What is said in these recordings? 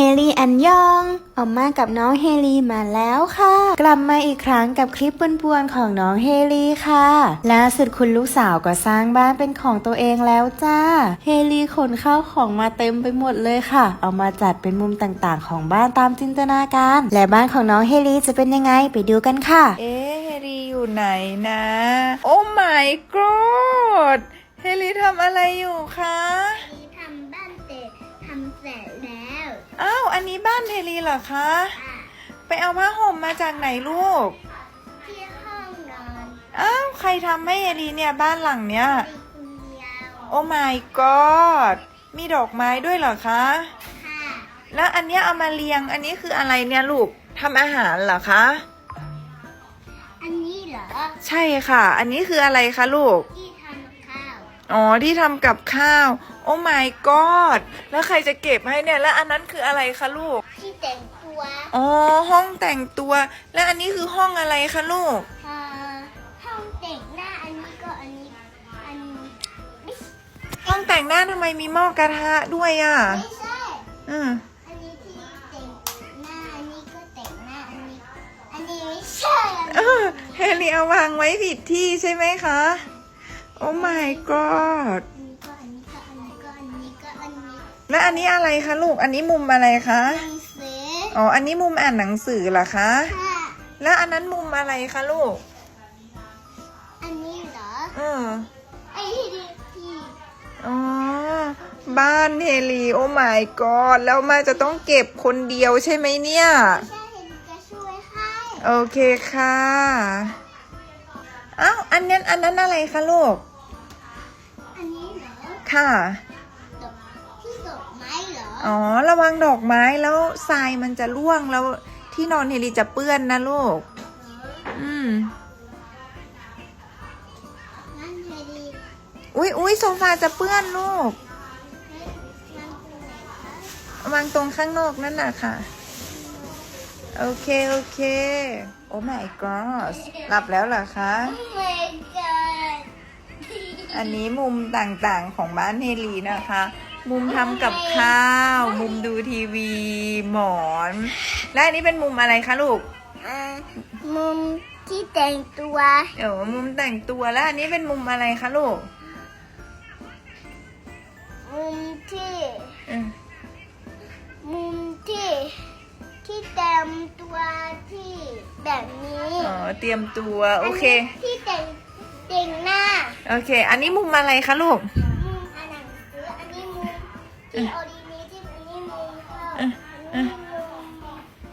เฮลีอันยอง ออกมากับน้องเฮลีมาแล้วค่ะ กลับมาอีกครั้งกับคลิปปวนๆของน้องเฮลีค่ะล่าสุดคุณลูกสาวก็สร้างบ้านเป็นของตัวเองแล้วจ้า เฮลีขนข้าวของมาเต็มไปหมดเลยค่ะ เอามาจัดเป็นมุมต่างๆ ของบ้านตามจินตนาการ และบ้านของน้องเฮลีจะเป็นยังไงไปดูกันค่ะ เอ๊เฮลีอยู่ไหนนะ โอ้ my god เฮลีทำอะไรอยู่คะ บ้านเฮลีเหรอคะอะไปเอาผ้าห่มมาจากไหนลูก ที่ห้องนอนอ้าวใครทำให้เฮลีเนี่ยบ้านหลังเนี้ยมีคุณยาวโอ้ my god มีดอกไม้ด้วยเหรอคะ ค่ะแล้วอันเนี้ยเอามาเรียง อันนี้คืออะไรเนี่ยลูกทำอาหารเหรอคะ อันนี้เหรอใช่ค่ะ อันนี้คืออะไรคะลูก ที่ทำข้าวอ๋อที่ทำกับข้าว โอ้ my god แล้วใครจะเก็บให้เนี่ย แล้วอันนั้นคืออะไรคะลูก ที่แต่งตัวอ๋อ ห้องแต่งตัว แล้วอันนี้คือห้องอะไรคะลูก เอ่อห้องแต่งหน้าอันนี้ก็อันนี้ อันไม่ห้องแต่งหน้าทำไมมีหม้อกระทะด้วยอะ ไม่ใช่ อืมอันนี้ที่แต่งหน้าอันนี้ก็แต่งหน้าอันนี้ อันนี้ไม่ใช่อันเอนี้อเฮลีเอาวางไว้ผิดที่ใช่ไหมคะ โอ้ my god แล้วอันนี้อะไรคะลูก อันนี้มุมอะไรคะ หนังสืออ๋อ อันนี้มุมอ่านหนังสือเหรอคะ ค่ะ แล้วอันนั้นมุมอะไรคะลูก อันนี้เหรออืมไอ้ที่ที่อ๋อ บ้านเฮลีโอ้ my god แล้วมาจะต้องเก็บคนเดียวใช่ไหมเนี่ย ใช่เห็นจะช่วยให้โอเคค่ะอ้าวอันนั้นอันนั้นอะไรคะลูก อันนี้เหรอ ค่ะ ออ๋อ ระวังดอกไม้แล้วทรายมันจะร่วงแล้วที่นอนเฮลีจะเปื้อนนะลูก อืมนั่นเลยดีอุ๊ยอุ๊ยโซฟาจะเปื้อนลูกเฮ้ยมันเป็นไหนคะวางตรงข้างนอกนั่นน่ะค่ะ โอเค โอเค โอ้ my god หลับแล้วเหรอคะโอ้ my god อันนี้มุมต่างๆของบ้านเฮลีนะคะ มุมทำกับข้าว มุมดูทีวี หมอน และอันนี้เป็นมุมอะไรคะลูกอ่ามุมที่แต่งตัวเดี๋ยวมุมแต่งตัวแล้วอันนี้เป็นมุมอะไรคะลูกมุมที่เออมุมที่ ที่แต่งตัวที่แบบนี้อ๋อเตรียมตัว โอเค นนี้ที่แต่งแต่งหน้า โอเค อันนี้มุมอะไรคะลูก ที่ออริเนที่อันนี้มุมเข้าเออัอนเออ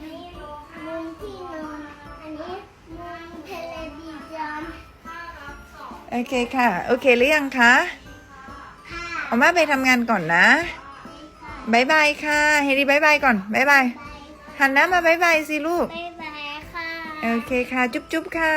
นี้มุมอันนี้มุมที่นอนอันนี้มุมเทเลวิชันโอเคค่ะ โอเคหรือยังคะค่ะเอามาไปทำงานก่อนนะบายบายค่ะ เฮลีบายบายก่อนบายบายหันหน้ามาบายบายสิลูกบ๊ายบายค่ะ โอเคค่ะ จุ๊บจุ๊บค่ะ